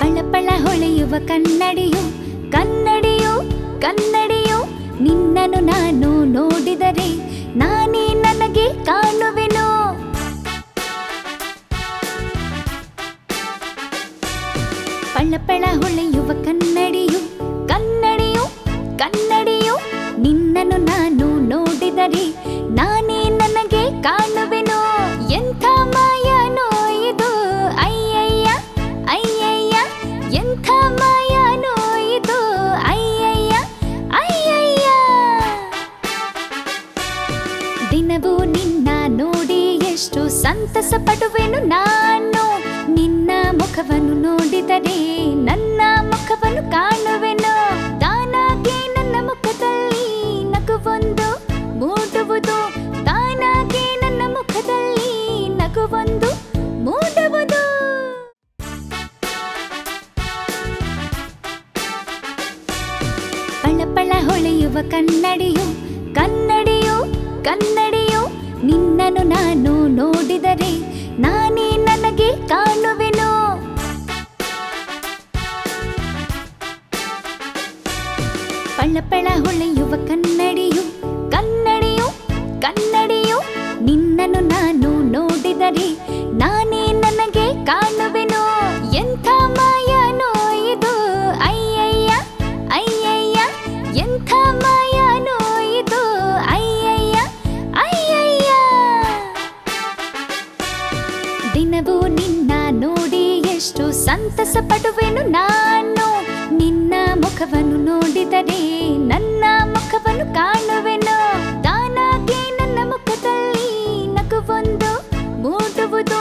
ಪಳ ಹೊಳೆಯುವ ಕನ್ನಡಿಯು ಕನ್ನಡಿಯು ಕನ್ನಡಿಯು, ನಿನ್ನನ್ನು ನಾನು ನೋಡಿದರೆ ನಾನೇ ನನಗೆ ಕಾಣುವೆನು. ಪಳಪಳ ಹೊಳೆಯುವ ಕನ್ನಡಿಯು ಕನ್ನಡಿಯು ಕನ್ನಡಿಯು, ನಿನ್ನನ್ನು ನಾನು ನೋಡಿದರೆ ನಾನೇ ಎಂಥ ಮಾಯನೋ ಅಯ್ಯಯ್ಯ ಅಯ್ಯಯ್ಯ. ದಿನವೂ ನಿನ್ನ ನೋಡಿ ಎಷ್ಟು ಸಂತಸ ಪಡುವೆನು ನಾನು. ನಿನ್ನ ಮುಖವನ್ನು ನೋಡಿದರೆ ಪಳ ಹೊಳೆಯುವ ಕನ್ನಡಿಯು ಕನ್ನಡಿಯು ಕನ್ನಡಿಯು, ನಿನ್ನನ್ನು ನಾನು ನೋಡಿದರೆ ನಾನೇ ನನಗೆ ಕಾಣುವೆನು. ಪಳಪಳ ಹೊಳೆಯುವ ಕನ್ನಡಿಯು ಕನ್ನಡಿಯು ಕನ್ನಡಿಯು, ನಿನ್ನನ್ನು ನಾನು ನೋಡಿದರೆ ಎಷ್ಟು ಸಂತಸ ಪಡುವೆನು ನಾನು. ನಿನ್ನ ಮುಖವನ್ನು ನೋಡಿದರೆ ನನ್ನ ಮುಖವನ್ನು ಕಾಣುವೆನು. ತಾನಾಗೆ ನನ್ನ ಮುಖದಲ್ಲಿ ನಗುವೊಂದು ಮೂಡುವುದು